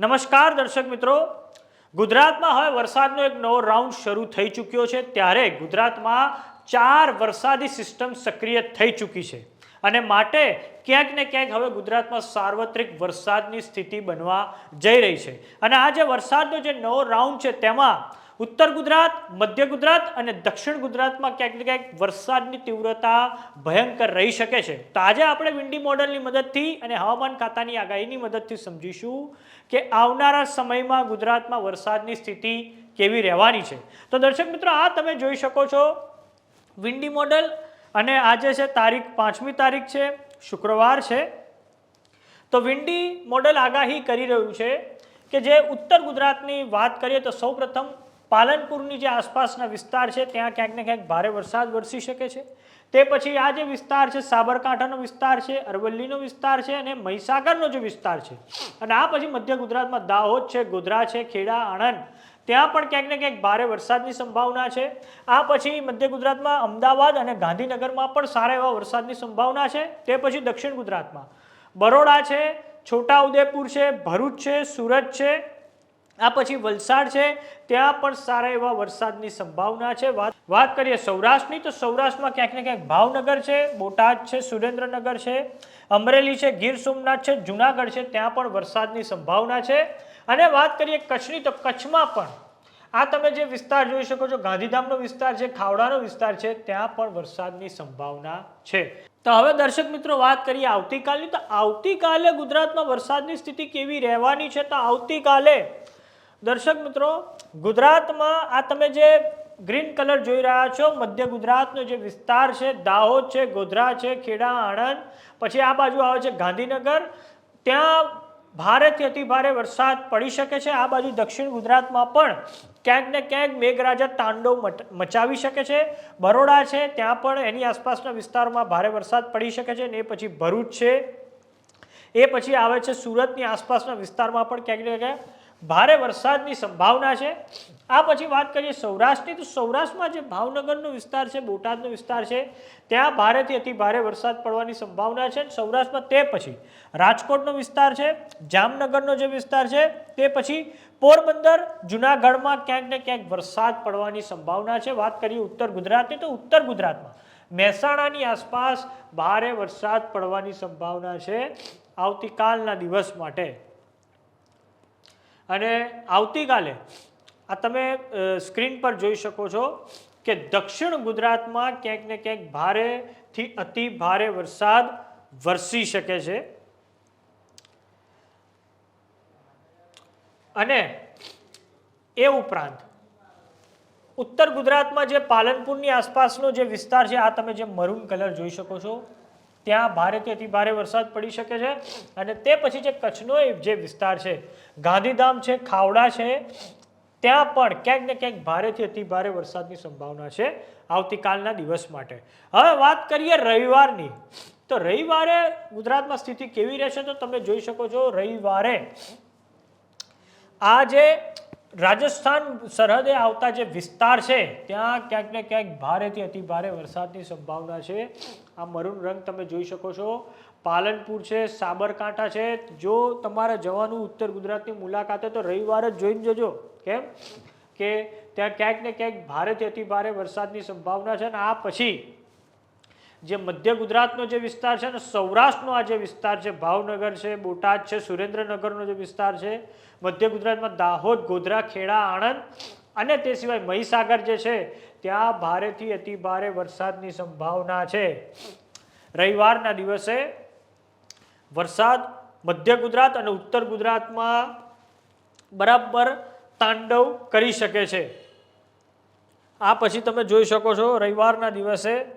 નમસ્કાર દર્શક મિત્રો. ગુજરાતમાં હવે વરસાદનો એક નવો રાઉન્ડ શરૂ થઈ ચૂક્યો છે. ત્યારે ગુજરાતમાં ચાર વરસાદી સિસ્ટમ સક્રિય થઈ ચૂકી છે. અને માટે ક્યાંક ને ક્યાંક હવે ગુજરાતમાં સાર્વત્રિક વરસાદની સ્થિતિ બનવા જઈ રહી છે. અને આ જે વરસાદનો જે નવો રાઉન્ડ છે તેમાં ઉત્તર ગુજરાત, મધ્ય ગુજરાત અને દક્ષિણ ગુજરાતમાં ક્યાંક ને ક્યાંક વરસાદની તીવ્રતા ભયંકર રહી શકે છે. તો આજે આપણે વિન્ડી મોડલની મદદથી અને હવામાન ખાતાની આગાહીની મદદથી સમજીશું કે આવનારા સમયમાં ગુજરાતમાં વરસાદની સ્થિતિ કેવી રહેવાની છે. તો દર્શક મિત્રો, આ તમે જોઈ શકો છો વિન્ડી મોડલ અને આજે છે તારીખ પાંચમી તારીખ છે, શુક્રવાર છે. તો વિન્ડી મોડલ આગાહી કરી રહ્યું છે કે જે ઉત્તર ગુજરાતની વાત કરીએ તો સૌપ્રથમ પાલનપુરની જે આસપાસના વિસ્તાર છે, ત્યાં ક્યાંક ને ક્યાંક ભારે વરસાદ વરસી શકે છે. તે પછી આ જે વિસ્તાર છે, સાબરકાંઠાનો વિસ્તાર છે, અરવલ્લીનો વિસ્તાર છે અને મહીસાગરનો જે વિસ્તાર છે. અને આ પછી મધ્ય ગુજરાતમાં દાહોદ છે, ગોધરા છે, ખેડા, આણંદ, ત્યાં પણ ક્યાંક ને ક્યાંક ભારે વરસાદની સંભાવના છે. આ પછી મધ્ય ગુજરાતમાં અમદાવાદ અને ગાંધીનગરમાં પણ સારા એવા વરસાદની સંભાવના છે. તે પછી દક્ષિણ ગુજરાતમાં. બરોડા છે, છોટાઉદેપુર છે, ભરૂચ છે, સુરત છે આ પછી વલસાડ છે. ત્યાં પણ સારા એવા વરસાદની સંભાવના છે. વાત કરીએ સૌરાષ્ટ્રની, તો સૌરાષ્ટ્રમાં ક્યાંક ને ક્યાંક ભાવનગર છે, બોટાદ છે, સુરેન્દ્રનગર છે, અમરેલી છે, ગીર સોમનાથ છે, જુનાગઢ છે, ત્યાં પણ વરસાદની સંભાવના છે. અને વાત કરીએ કચ્છની, તો કચ્છમાં પણ આ તમે જે વિસ્તાર જોઈ શકો છો, ગાંધીધામનો વિસ્તાર છે, ખાવડાનો વિસ્તાર છે, ત્યાં પણ વરસાદની સંભાવના છે. તો હવે દર્શક મિત્રો વાત કરીએ આવતીકાલની, તો આવતીકાલે ગુજરાતમાં વરસાદની સ્થિતિ કેવી રહેવાની છે? તો આવતીકાલે દર્શક મિત્રો, ગુજરાતમાં આ તમે જે ગ્રીન કલર જોઈ રહ્યા છો, મધ્ય ગુજરાતનો જે વિસ્તાર છે, દાહોદ છે, ગોધરા છે, ખેડા, આણંદ, પછી આ બાજુ આવે છે ગાંધીનગર. ત્યાં ભારેથી અતિ ભારે વરસાદ પડી શકે છે. આ બાજુ દક્ષિણ ગુજરાતમાં પણ ક્યાંક ને ક્યાંક મેઘરાજા તાંડવ મચ- મચાવી શકે છે. બરોડા છે, ત્યાં પણ એની આસપાસના વિસ્તારોમાં ભારે વરસાદ પડી શકે છે ને એ પછી ભરૂચ છે. એ પછી આવે છે સુરતની આસપાસના વિસ્તારમાં પણ ક્યાંક ને ક્યાંક ભારે વરસાદની સંભાવના છે. આ પછી વાત કરીએ સૌરાષ્ટ્રની, તો સૌરાષ્ટ્રમાં જે ભાવનગરનો વિસ્તાર છે, બોટાદનો વિસ્તાર છે, ત્યાં ભારેથી અતિ ભારે વરસાદ પડવાની સંભાવના છે. સૌરાષ્ટ્રમાં તે પછી રાજકોટનો વિસ્તાર છે, જામનગરનો જે વિસ્તાર છે, તે પછી પોરબંદર, જુનાગઢમાં ક્યાંક ને ક્યાંક વરસાદ પડવાની સંભાવના છે. વાત કરીએ ઉત્તર ગુજરાતની, તો ઉત્તર ગુજરાતમાં મહેસાણાની આસપાસ ભારે વરસાદ પડવાની સંભાવના છે. આવતીકાલના દિવસ માટે અને આવતીકાલે આ તમે સ્ક્રીન પર જોઈ શકો છો કે દક્ષિણ ગુજરાતમાં ક્યાંક ને ક્યાંક ભારેથી અતિ ભારે વરસાદ વરસી શકે છે. અને એ ઉપરાંત ઉત્તર ગુજરાતમાં જે પાલનપુરની આસપાસનો જે વિસ્તાર છે, આ તમે જે મરૂન કલર જોઈ શકો છો ત્યાં ભારેથી ભારે વરસાદ પડી શકે છે અને તે પછી જે કચ્છનો જે વિસ્તાર છે, ગાંધીધામ છે, ખાવડા છે, ત્યાં પણ ક્યાંક ને ક્યાંક ભારેથી અતિ ભારે વરસાદની સંભાવના છે આવતીકાલના દિવસ માટે. હવે વાત કરીએ રવિવારની. તો રવિવારે ગુજરાતમાં સ્થિતિ કેવી રહેશે તો તમે જોઈ શકો છો રવિવારે આ જે રાજસ્થાન સરહદે આવતા જે વિસ્તાર છે, ત્યાં ક્યાંક ને ક્યાંક ભારેથી અતિ ભારે વરસાદની સંભાવના છે. આ મરૂન રંગ તમે જોઈ શકો છો. પાલનપુર છે, સાબરકાંઠા છે. જો તમારે જવાનું ઉત્તર ગુજરાતની મુલાકાતે તો રવિવારે જ જોઈને જજો. કેમ? કે ત્યાં ક્યાંક ને ક્યાંક ભારેથી અતિ ભારે વરસાદની સંભાવના છે અને આ પછી જે મધ્ય ગુજરાતનો જે વિસ્તાર છે ને સૌરાષ્ટ્રનો આ જે વિસ્તાર છે, ભાવનગર છે, બોટાદ છે, સુરેન્દ્રનગરનો જે વિસ્તાર છે, મધ્ય ગુજરાતમાં દાહોદ, ગોધરા, ખેડા, આણંદ અને તે સિવાય મહીસાગર જે છે, ત્યાં ભારેથી અતિ ભારે વરસાદની સંભાવના છે. રવિવારના દિવસે વરસાદ મધ્ય ગુજરાત અને ઉત્તર ગુજરાતમાં બરાબર તાંડવ કરી શકે છે. આ પછી તમે જોઈ શકો છો, રવિવારના દિવસે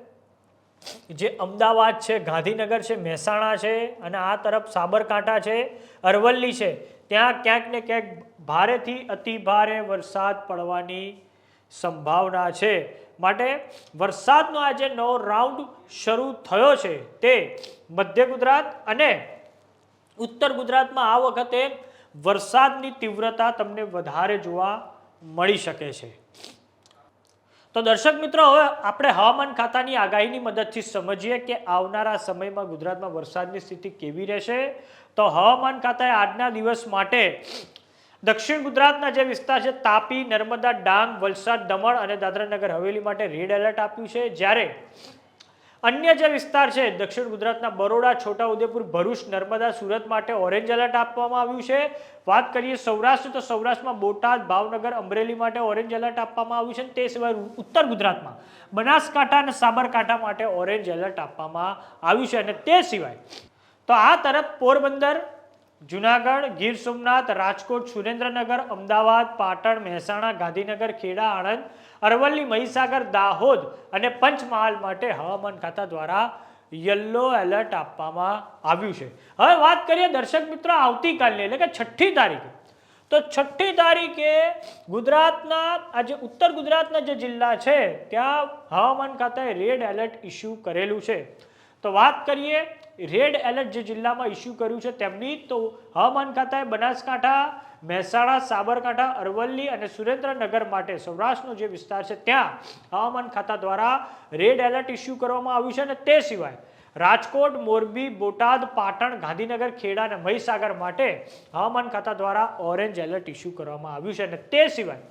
જે અમદાવાદ છે, ગાંધીનગર છે, મહેસાણા છે અને આ તરફ સાબરકાંઠા છે, અરવલ્લી છે, ત્યાં ક્યાંક ને ક્યાંક ભારેથી અતિ ભારે વરસાદ પડવાની સંભાવના છે. માટે વરસાદનો આ જે નવો રાઉન્ડ શરૂ થયો છે તે મધ્ય ગુજરાત અને ઉત્તર ગુજરાતમાં આ વખતે વરસાદની તીવ્રતા તમને વધારે જોવા મળી શકે છે. તો દર્શક મિત્રો, હવે આપણે હવામાન ખાતાની આગાહીની મદદથી સમજીએ કે આવનારા સમયમાં ગુજરાતમાં વરસાદની સ્થિતિ કેવી રહેશે. તો હવામાન ખાતાએ આજના દિવસ માટે દક્ષિણ ગુજરાતના જે વિસ્તાર છે, તાપી, નર્મદા, ડાંગ, વલસાડ, દમણ અને દાદરાનગર હવેલી માટે રેડ એલર્ટ આપ્યું છે. જ્યારે અન્ય જે વિસ્તાર છે, દક્ષિણ ગુજરાતના બરોડા છોટાઉદેપુર ભરૂચ, નર્મદા, સુરત માટે ઓરેન્જ એલર્ટ આપવામાં આવ્યું છે. વાત કરીએ સૌરાષ્ટ્ર, તો સૌરાષ્ટ્રમાં બોટાદ, ભાવનગર, અમરેલી માટે ઓરેન્જ એલર્ટ આપવામાં આવ્યું છે તે સિવાય ઉત્તર ગુજરાતમાં બનાસકાંઠા અને સાબરકાંઠા માટે ઓરેન્જ એલર્ટ આપવામાં આવ્યું છે અને તે સિવાય તો આ તરફ પોરબંદર જુનાગઢ, ગીર સોમનાથ, રાજકોટ, સુરેન્દ્રનગર, અમદાવાદ, પાટણ, મહેસાણા, ગાંધીનગર, ખેડા, આણંદ, અરવલ્લી, મહીસાગર, દાહોદ અને પંચમહાલ માટે હવામાન ખાતા દ્વારા યલો એલર્ટ આપવામાં આવ્યું છે. હવે વાત કરીએ દર્શક મિત્રો આવતીકાલની, એટલે કે છઠ્ઠી તારીખે. તો છઠ્ઠી તારીખે ગુજરાતના આજે ઉત્તર ગુજરાતના જે જિલ્લા છે, ત્યાં હવામાન ખાતાએ રેડ એલર્ટ ઇસ્યુ કરેલું છે. તો વાત કરીએ, રેડ એલર્ટ જે જિલ્લામાં ઇસ્યુ કર્યું છે તેમની, તો હવામાન ખાતાએ બનાસકાંઠા, મહેસાણા, સાબરકાંઠા, અરવલ્લી અને સુરેન્દ્રનગર માટે સૌરાષ્ટ્રનો જે વિસ્તાર છે ત્યાં હવામાન ખાતા દ્વારા રેડ એલર્ટ ઇસ્યુ કરવામાં આવ્યું છે અને તે સિવાય રાજકોટ, મોરબી, બોટાદ, પાટણ, ગાંધીનગર, ખેડા અને મહીસાગર માટે હવામાન ખાતા દ્વારા ઓરેન્જ એલર્ટ ઇસ્યુ કરવામાં આવ્યું છે અને તે સિવાય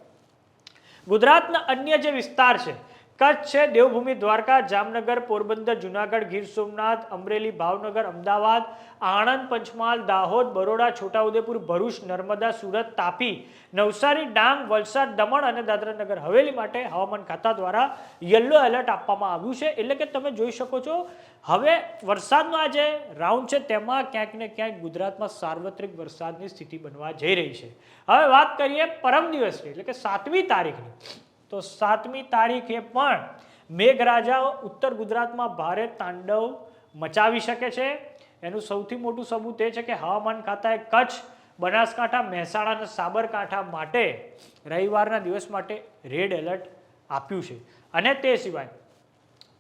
ગુજરાતના અન્ય જે વિસ્તાર છે કચ્છ છે, દેવભૂમિ દ્વારકા, જામનગર, પોરબંદર, જુનાગઢ, ગીર સોમનાથ, અમરેલી, ભાવનગર, અમદાવાદ, આણંદ, પંચમહાલ, દાહોદ, બરોડા, છોટાઉદેપુર, ભરૂચ, નર્મદા, સુરત, તાપી, નવસારી, ડાંગ, વલસાડ, દમણ અને દાદરાનગર. હવેલી માટે હવામાન ખાતા દ્વારા યલો એલર્ટ આપવામાં આવ્યું છે. એટલે કે તમે જોઈ શકો છો, હવે વરસાદનો આ જે રાઉન્ડ છે, તેમાં ક્યાંક ને ક્યાંક ગુજરાતમાં સાર્વત્રિક વરસાદની સ્થિતિ બનવા જઈ રહી છે. હવે વાત કરીએ પરમ દિવસની, એટલે કે સાતમી તારીખની. તો સાતમી તારીખે પણ મેઘરાજા ઉત્તર ગુજરાતમાં ભારે તાંડવ મચાવી શકે છે. એનું સૌથી મોટું સબૂત એ છે કે હવામાન ખાતાએ કચ્છ, બનાસકાંઠા, મહેસાણા અને સાબરકાંઠા માટે રવિવારના દિવસ માટે રેડ એલર્ટ આપ્યું છે. અને તે સિવાય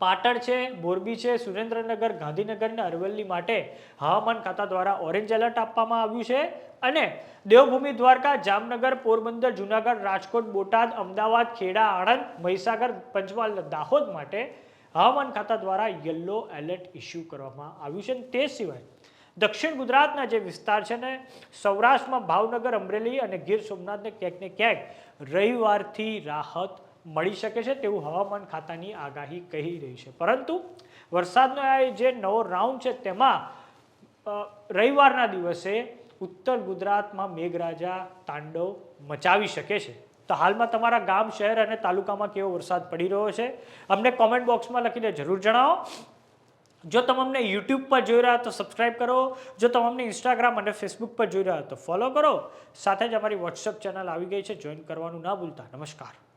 પાટણ છે, મોરબી છે, સુરેન્દ્રનગર, ગાંધીનગર અને અરવલ્લી માટે હવામાન ખાતા દ્વારા ઓરેન્જ એલર્ટ આપવામાં આવ્યું છે. અને દેવભૂમિ દ્વારકા, જામનગર, પોરબંદર, જુનાગઢ, રાજકોટ, બોટાદ, અમદાવાદ, ખેડા, આણંદ, મહીસાગર, પંચમહાલ દાહોદ માટે હવામાન ખાતા દ્વારા યલો એલર્ટ ઇસ્યુ કરવામાં આવ્યું છે. તે સિવાય દક્ષિણ ગુજરાતના જે વિસ્તાર છે ને, સૌરાષ્ટ્રમાં ભાવનગર, અમરેલી અને ગીર સોમનાથને ક્યાંક ને ક્યાંક રવિવારથી રાહત મળી શકે છે તેવું હવામાન ખાતાની આગાહી કહી રહી છે. પરંતુ વરસાદનો આ જે નવો રાઉન્ડ છે તેમાં રવિવારના દિવસે ઉત્તર ગુજરાતમાં મેઘરાજા તાંડવ મચાવી શકે છે. તો હાલમાં તમારા ગામ, શહેર અને તાલુકામાં કેવો વરસાદ પડી રહ્યો છે? અમને કોમેન્ટ બોક્સમાં લખીને જરૂર જણાવો. જો તમે અમને યુટ્યુબ પર જોઈ રહ્યા તો સબસ્ક્રાઇબ કરો. જો તમે અમને ઇન્સ્ટાગ્રામ અને ફેસબુક પર જોઈ રહ્યા તો ફોલો કરો. સાથે જ અમારી વોટ્સઅપ ચેનલ આવી ગઈ છે. જોઈન કરવાનું ના ભૂલતા. નમસ્કાર.